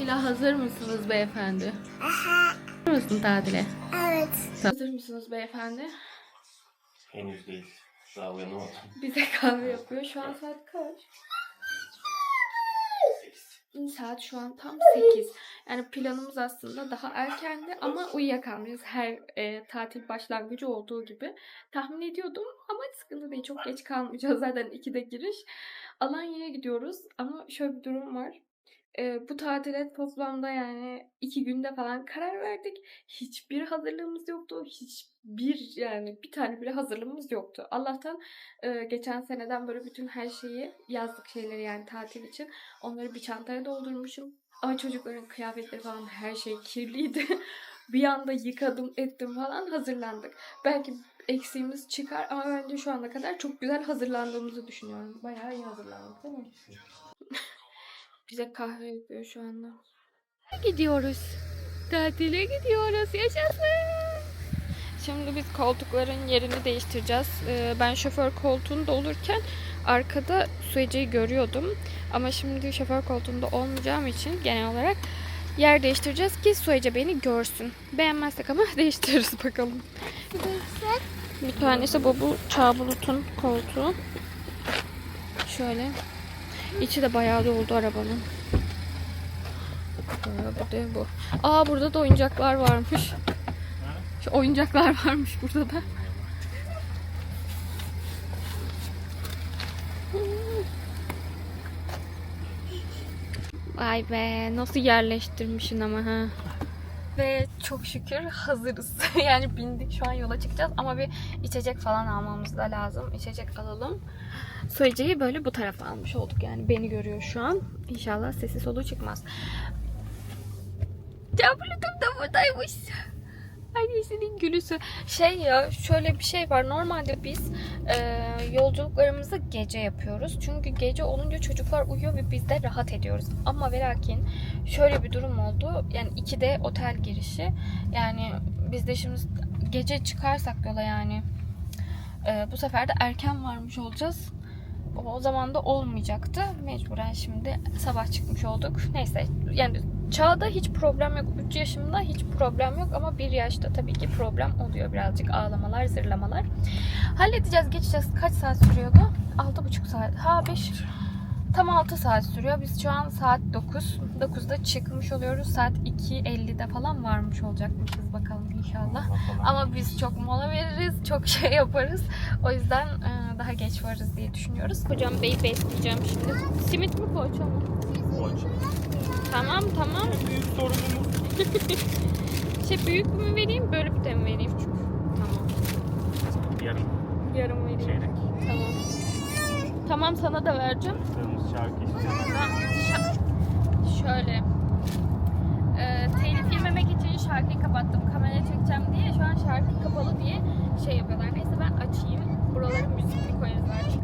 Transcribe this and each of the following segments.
Tatile hazır mısınız beyefendi? Aha. Hazır mısın tatile? Evet. Hazır mısınız beyefendi? Henüz değil. Daha uyanamadım. Bize kahve yapıyor. Şu an saat kaç? Sekiz. Saat şu an tam 8. Yani planımız aslında daha erkendi ama uyuyakalmayız. Her e, tatil başlangıcı olduğu gibi. Tahmin ediyordum ama sıkıntı değil. Çok geç kalmayacağız zaten 2'de giriş. Alanya'ya gidiyoruz ama şöyle bir durum var. E, bu tatile toplamda yani 2 günde falan karar verdik. Hiçbir hazırlığımız yoktu. Hiçbir yani bir tane bile hazırlığımız yoktu. Allah'tan e, geçen seneden böyle bütün her şeyi yazlık şeyleri yani tatil için Onları bir çantaya doldurmuşum. Ama çocukların kıyafetleri falan her şey kirliydi. bir anda yıkadım ettim falan hazırlandık. Belki eksiğimiz çıkar ama bence şu ana kadar çok güzel hazırlandığımızı düşünüyorum. Bayağı iyi hazırlandık değil mi? Bize kahve yapıyor şu anda. Gidiyoruz. Tatile gidiyoruz. Yaşasın. Şimdi biz koltukların yerini değiştireceğiz. Ee, ben şoför koltuğunda olurken arkada Suece'yi görüyordum. Ama şimdi şoför koltuğunda olmayacağım için genel olarak yer değiştireceğiz ki Suece beni görsün. Beğenmezsek ama değiştiririz bakalım. Bir tanesi bu bu Çağbulut'un koltuğu. Şöyle. İçi de bayağı doldu arabanın. Bu da bu. Aa burada da oyuncaklar varmış. Şu oyuncaklar varmış burada da. Vay be nasıl yerleştirmişsin ama ha. Ve çok şükür hazırız. yani bindik şu an yola çıkacağız ama bir içecek falan almamız da lazım. İçecek alalım. Söyleyeceği böyle bu tarafa almış olduk yani beni görüyor şu an. İnşallah sesi soluğu çıkmaz. Tabletim de buradaymış. Annesinin gülüsü. Şey ya şöyle bir şey var. Normalde biz e, yolculuklarımızı gece yapıyoruz. Çünkü gece olunca çocuklar uyuyor ve biz de rahat ediyoruz. Ama ve lakin şöyle bir durum oldu. Yani 2'de otel girişi. Yani biz de şimdi gece çıkarsak yola yani e, bu sefer de erken varmış olacağız. O zaman da olmayacaktı. Mecburen şimdi sabah çıkmış olduk. Neyse yani çağda hiç problem yok. 3 yaşımda hiç problem yok ama 1 yaşta tabii ki problem oluyor birazcık ağlamalar, zırlamalar. Halledeceğiz, geçeceğiz. Kaç saat sürüyordu? 6,5 saat. Ha 5 Tam 6 saat sürüyor. Biz şu an saat 9. 9'da çıkmış oluyoruz. Saat 2.50'de falan varmış olacakmışız bakalım inşallah. Ama biz çok mola veririz, çok şey yaparız. O yüzden e, daha geç varız diye düşünüyoruz. Hocam beyi besleyeceğim şimdi. Simit mi poğaça mı? Tamam tamam. Büyük sorunumuz. Şey büyük mü vereyim, bölüp de mi vereyim? Tamam. Yarım Yarım vereyim. çeyrek. Tamam. Tamam sana da vereceğim. Kırmızı şarkı şa- şöyle e, telif yememek için şarkıyı kapattım. Kameraya çekeceğim diye. Şu an şarkı kapalı diye şey yapıyorlar. Neyse ben açayım. Buraları müzikli koyarız artık.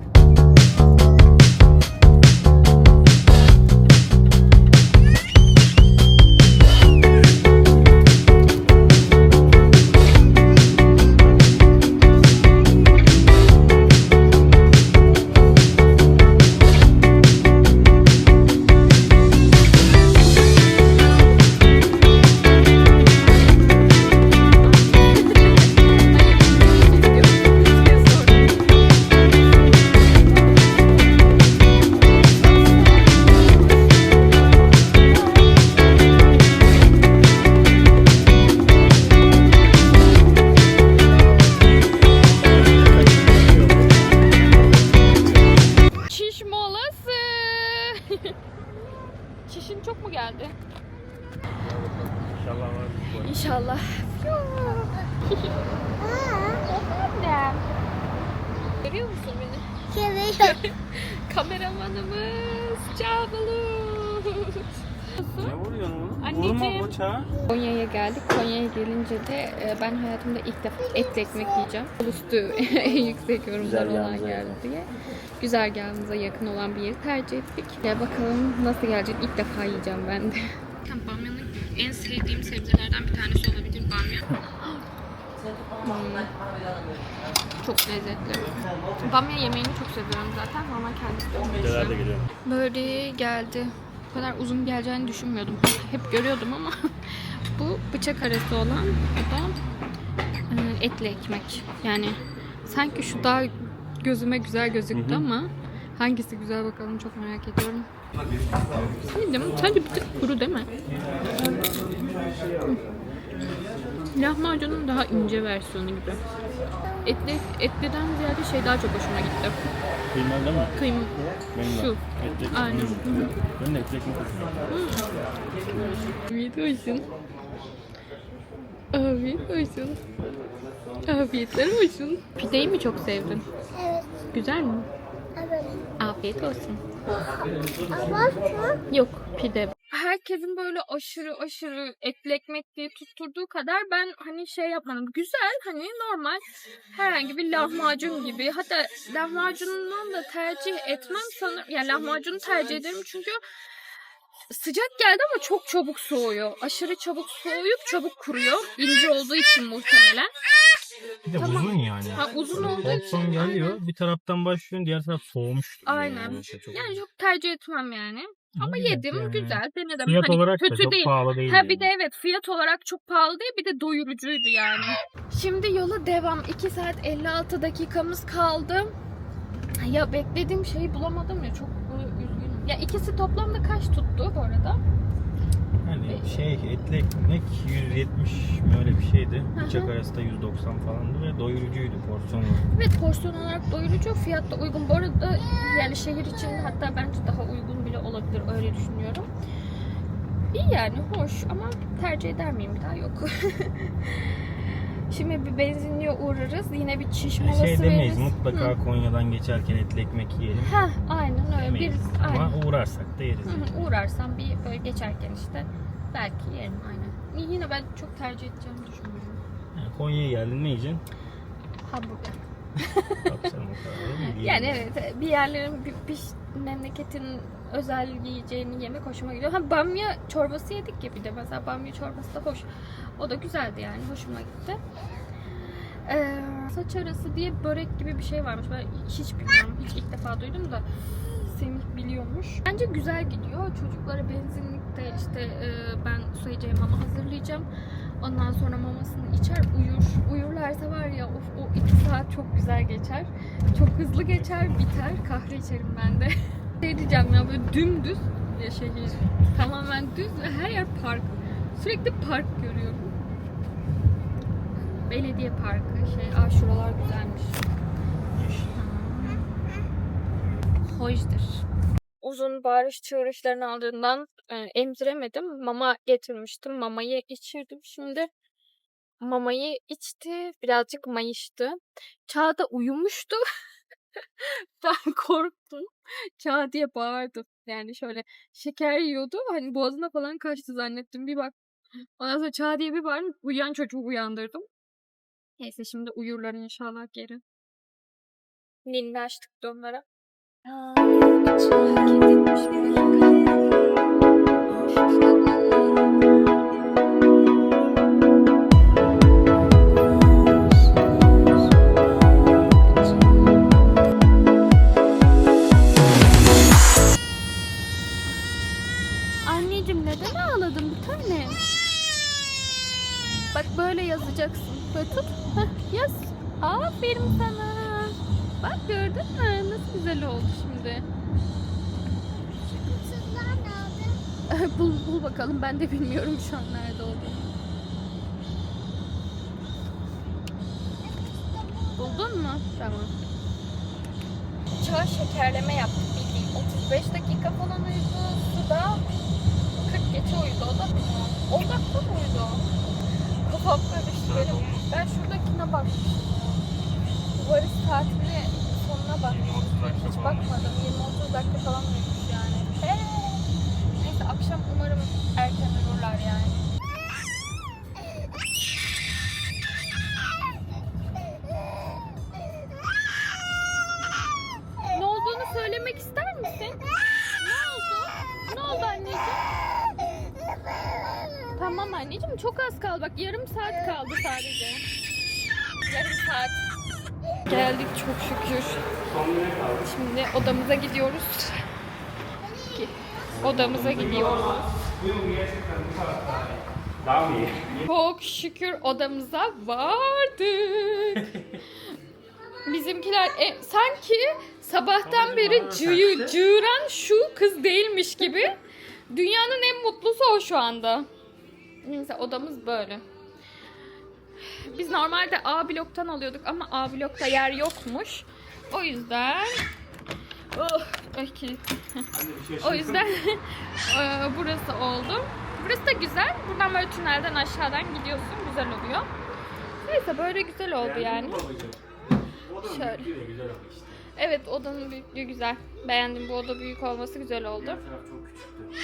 Kameramanımız Çağbulut. Ne vuruyorsun oğlum? Anneciğim. Vurma koça. Konya'ya geldik. Konya'ya gelince de e, ben hayatımda ilk defa etli ekmek yiyeceğim. Üstü en yüksek yorumlar olan Güzergahımıza geldi diye. Güzergahımıza yakın olan bir yeri tercih ettik. Ya bakalım nasıl gelecek. İlk defa yiyeceğim ben de. Bamyanın en sevdiğim sebzelerden bir tanesi olabilir bamya. Çok lezzetli. Bamya yemeğini çok seviyorum zaten. Normal kendisi de geliyor. Böyle geldi. kadar uzun geleceğini düşünmüyordum. Hep görüyordum ama bu bıçak arası olan bu da e, etli ekmek. Yani sanki şu daha gözüme güzel gözüktü ama hangisi güzel bakalım çok merak ediyorum. Yedim. Sadece bir tık kuru değil mi? Hı. Lahmacunun daha ince versiyonu gibi. Etli, etliden ziyade şey daha çok hoşuma gitti. Kıymalı mi? Kıyım Benim şu. Etli. Aynen. Ben de etli ekmek Afiyet olsun. Afiyet olsun. Afiyetler olsun. Pideyi mi çok sevdin? Evet. Güzel mi? Evet. Afiyet olsun. Ama Yok pide. Herkesin böyle aşırı aşırı etli ekmek diye tutturduğu kadar ben hani şey yapmadım. Güzel hani normal herhangi bir lahmacun gibi. Hatta lahmacundan da tercih etmem sanırım. Yani lahmacunu tercih ederim çünkü sıcak geldi ama çok çabuk soğuyor. Aşırı çabuk soğuyup çabuk kuruyor. İnce olduğu için muhtemelen. Bir de Tamam. uzun yani. Ha, uzun olduğu için. son geliyor. aynen. Bir taraftan başlıyorsun diğer taraf soğumuş. Aynen. Yani. Yani çok tercih etmem yani. Ama Evet, yedim yani. güzel denedim. Fiyat hani olarak da kötü çok değil. pahalı değil. Ha bir de evet fiyat olarak çok pahalı değil bir de doyurucuydu yani. Şimdi yola devam. 2 saat 56 dakikamız kaldı. Ya beklediğim şeyi bulamadım ya çok e, üzgünüm. Ya ikisi toplamda kaç tuttu bu arada? Yani şey etli ekmek 170 mi öyle bir şeydi. hı. Bıçak arası da 190 falandı ve doyurucuydu porsiyon olarak. Evet porsiyon olarak doyurucu fiyat da uygun. Bu arada yani şehir için hatta bence daha uygun olabilir öyle düşünüyorum. İyi yani hoş ama tercih eder miyim bir daha yok. Şimdi bir benzinliğe uğrarız. Yine bir çiş Yani molası şey demeyiz veririz. mutlaka Hı. Konya'dan geçerken etli ekmek yiyelim. Heh, aynen öyle. Bir, demeyiz. aynen. Ama uğrarsak da yeriz. Hı hı, Uğrarsam bir böyle geçerken işte belki yerim aynen. Yine ben çok tercih edeceğimi düşünmüyorum. Yani Konya'ya geldin ne yiyeceksin? Hamburger. Yok canım o kadar değil mi? Yani evet bir yerlerin bir, bir memleketin özel yiyeceğini yemek hoşuma gidiyor. Ha bamya çorbası yedik ya bir de mesela bamya çorbası da hoş. O da güzeldi yani hoşuma gitti. Ee, saç arası diye börek gibi bir şey varmış. Ben hiç bilmiyorum. Hiç ilk defa duydum da Semih biliyormuş. Bence güzel gidiyor. Çocuklara benzinlikte işte e, ben Suayıcı'ya mama hazırlayacağım. Ondan sonra mamasını içer uyur. Uyurlarsa var ya of, o iki saat çok güzel geçer. Çok hızlı geçer biter. Kahve içerim ben de. şey diyeceğim ya böyle dümdüz ya şehir. Tamamen düz ve her yer park. Sürekli park görüyorum. Belediye parkı şey. Aa şuralar güzelmiş. Hoşdur. Uzun bağırış çığırışların ardından e, emziremedim. Mama getirmiştim. Mamayı içirdim. Şimdi mamayı içti. Birazcık mayıştı. Çağda uyumuştu. ben korktum. Çağ diye bağırdım. Yani şöyle şeker yiyordu. Hani boğazına falan kaçtı zannettim. Bir bak. Ondan sonra çağ diye bir bağırdım. Uyuyan çocuğu uyandırdım. Neyse şimdi uyurlar inşallah geri. Ninni açtık onlara. Anneciğim Bak böyle yazacaksın. Böyle tut. Heh, yaz. Aferin sana. Bak gördün mü? Nasıl güzel oldu şimdi. bul, bul bakalım. Ben de bilmiyorum şu an nerede olduğunu. Buldun mu? Tamam. Çağ şekerleme yaptık bildiğin. 35 dakika falan uyudu. Suda 40 geçe uyudu. O da 10 dakika mı uyudu? Karıştı benim. Ben şuradakine bakmıştım. Varış saatini sonuna bakmıştım. 20-30 dakika Hiç bakmadım. 20-30 dakika falan uyumuş Çok az kaldı. Bak yarım saat kaldı sadece. Yarım saat. Geldik çok şükür. Şimdi odamıza gidiyoruz. Odamıza gidiyoruz. Çok şükür odamıza vardık. Bizimkiler e, sanki sabahtan beri cığı, cığıran şu kız değilmiş gibi. Dünyanın en mutlusu o şu anda. Neyse odamız böyle. Biz normalde A bloktan alıyorduk ama A blokta yer yokmuş. O yüzden Oh, ay kilit. O yüzden eee, burası oldu. Burası da güzel. Buradan böyle tünelden aşağıdan gidiyorsun. Güzel oluyor. Neyse böyle güzel oldu yani. Şöyle. Evet odanın büyüklüğü güzel. Beğendim bu oda büyük olması güzel oldu. Diğer taraf çok küçüktü.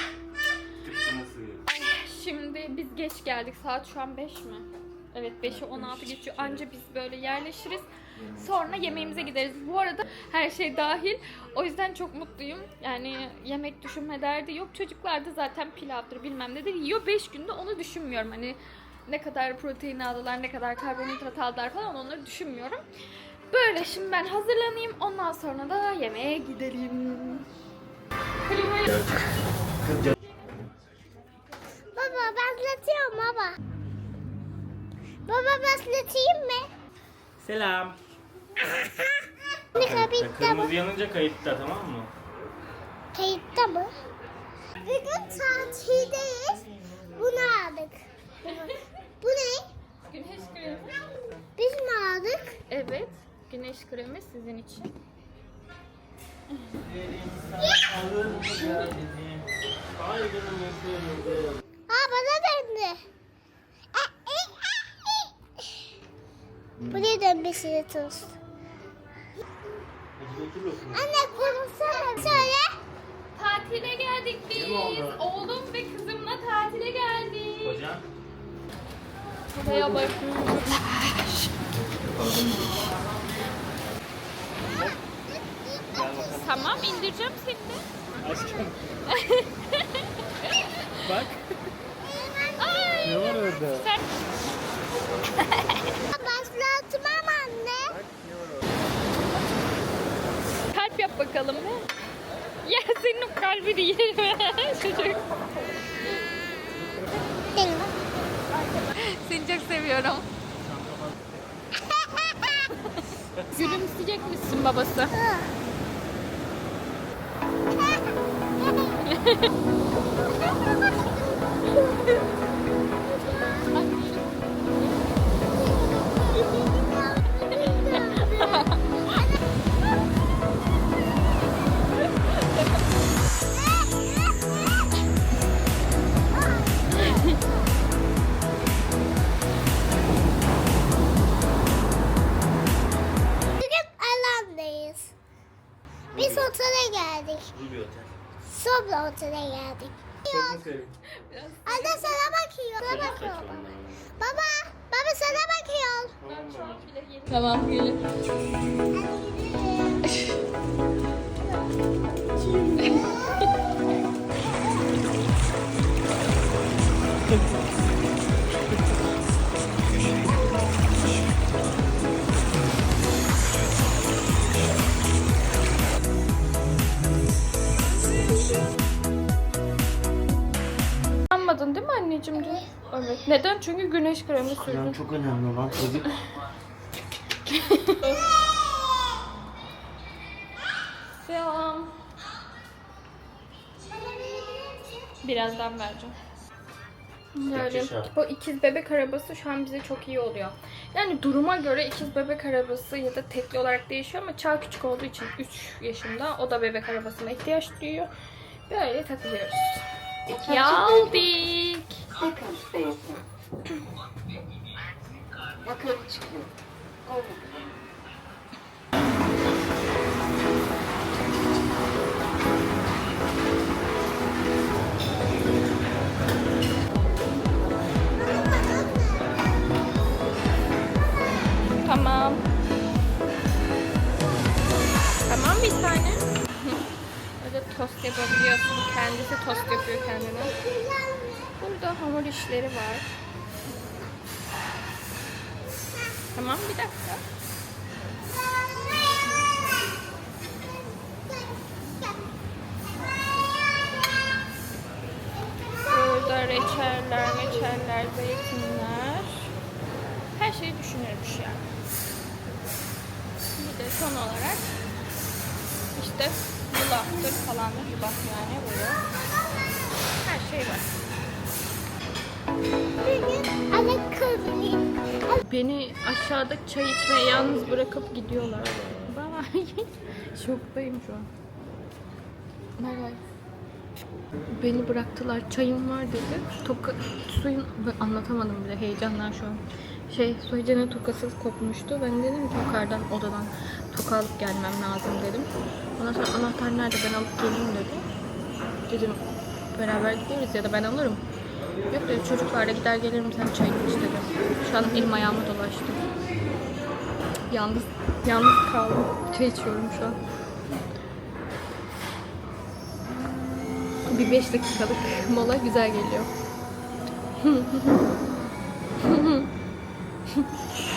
Biz geç geldik. Saat şu an 5 mi? Evet 5'e 16 geçiyor. Anca biz böyle yerleşiriz. Sonra yemeğimize gideriz. Bu arada her şey dahil. O yüzden çok mutluyum. Yani yemek düşünme derdi yok. Çocuklar da zaten pilavdır bilmem nedir yiyor. 5 günde onu düşünmüyorum. Hani ne kadar protein aldılar, ne kadar karbonhidrat aldılar falan onları düşünmüyorum. Böyle şimdi ben hazırlanayım. Ondan sonra da yemeğe gidelim. Klimayı... Baba başlatıyorum baba. Baba başlatayım mı? Selam. Ne kayıtta mı? Kırmızı yanınca kayıtta tamam mı? Kayıtta mı? Bugün tatildeyiz. Bunu aldık. Bu ne? Güneş kremi. Biz mi aldık? Evet. Güneş kremi sizin için. Aa bana döndü. Buraya dönmesini tut. Anne konuşsana. Söyle. Tatile geldik biz. Oğlum ve kızımla tatile geldik. Hocam. Buraya bakın. Tamam indireceğim seni de. Aşkım. Bak. Ne var orada? Sen Başlatmam anne. kalp yap bakalım. Ya senin o kalbini yerim çocuk. Seni çok seviyorum. Gülümseyecek misin babası? Biz otele geldik. Bu bir otel. Otele geldik. Anne sana bakıyor. Sana bakıyor. ondan. Baba, baba sana bakıyor. Tamam gelin. Hadi gidelim. anneciğim dün? Evet. Neden? Çünkü güneş kremi sürdün. çok önemli lan çocuk. Selam. Birazdan vereceğim. Böyle yaşa? bu ikiz bebek arabası şu an bize çok iyi oluyor. Yani duruma göre ikiz bebek arabası ya da tekli olarak değişiyor ama Çağ küçük olduğu için 3 yaşında o da bebek arabasına ihtiyaç duyuyor. Böyle takılıyoruz. Geldik. Second station. Yukarı çıkın. Oldu. Tamam. Tamam bir tane. Böyle tost yapabiliyorsun. Kendisi tost yapıyor kendine. Burada hamur işleri var. Tamam bir dakika. reçeller, meçeller, zeytinler. Her şeyi düşünülmüş yani. Bir de son olarak işte yulaftır falan da yulaf yani böyle. Her şey var. Beni aşağıda çay içmeye yalnız bırakıp gidiyorlar. Bye. Şoktayım şu an. Bay. Beni bıraktılar. Çayım var dedi. Toka, suyun anlatamadım bile heyecandan şu an. Şey, Suhice'nin tokası kopmuştu. Ben dedim ki yukarıdan odadan toka gelmem lazım dedim. Ondan sonra anahtar nerede ben alıp geleyim dedi. Dedim beraber gidiyoruz ya da ben alırım. Yok dedi çocuklarla gider gelirim sen çay iç dedi. Şu an elim ayağıma dolaştı. Yalnız, yalnız kaldım. Çay içiyorum şu an. Bir 5 dakikalık mola güzel geliyor.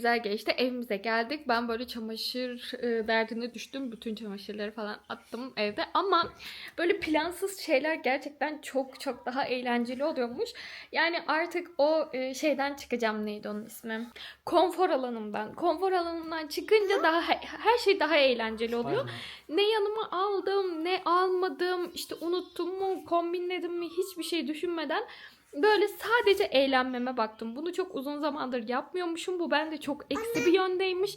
güzel geçti. Evimize geldik. Ben böyle çamaşır e, derdine düştüm. Bütün çamaşırları falan attım evde. Ama böyle plansız şeyler gerçekten çok çok daha eğlenceli oluyormuş. Yani artık o e, şeyden çıkacağım neydi onun ismi? Konfor alanımdan. Konfor alanımdan çıkınca daha her şey daha eğlenceli oluyor. Ne yanıma aldım, ne almadım, işte unuttum mu, kombinledim mi hiçbir şey düşünmeden böyle sadece eğlenmeme baktım. Bunu çok uzun zamandır yapmıyormuşum. Bu bende çok eksi bir yöndeymiş.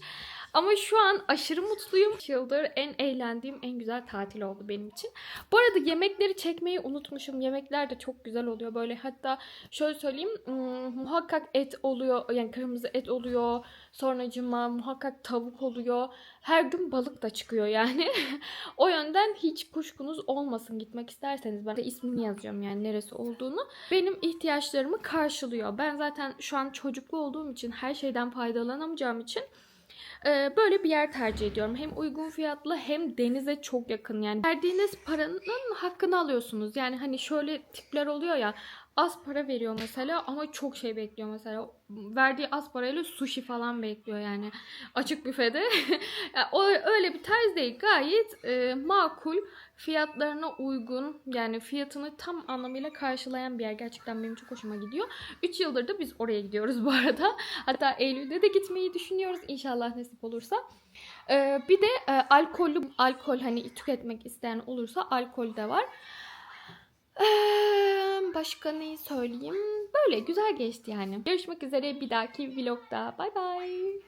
Ama şu an aşırı mutluyum. Yıldır en eğlendiğim, en güzel tatil oldu benim için. Bu arada yemekleri çekmeyi unutmuşum. Yemekler de çok güzel oluyor. Böyle hatta şöyle söyleyeyim. muhakkak et oluyor. Yani kırmızı et oluyor. Sonracıma muhakkak tavuk oluyor. Her gün balık da çıkıyor yani. o yönden hiç kuşkunuz olmasın gitmek isterseniz. Ben de ismini yazacağım yani neresi olduğunu. Benim ihtiyaçlarımı karşılıyor. Ben zaten şu an çocuklu olduğum için her şeyden faydalanamayacağım için e, böyle bir yer tercih ediyorum. Hem uygun fiyatlı hem denize çok yakın. Yani verdiğiniz paranın hakkını alıyorsunuz. Yani hani şöyle tipler oluyor ya az para veriyor mesela ama çok şey bekliyor mesela. Verdiği az parayla sushi falan bekliyor yani. Açık büfede. O öyle bir tarz değil. Gayet e, makul, fiyatlarına uygun. Yani fiyatını tam anlamıyla karşılayan bir yer. Gerçekten benim çok hoşuma gidiyor. 3 yıldır da biz oraya gidiyoruz bu arada. Hatta Eylül'de de gitmeyi düşünüyoruz inşallah nasip olursa. Ee, bir de e, alkollü alkol hani tüketmek isteyen olursa alkol de var. Başka neyi söyleyeyim? Böyle güzel geçti yani. Görüşmek üzere bir dahaki vlogda. Bay bay.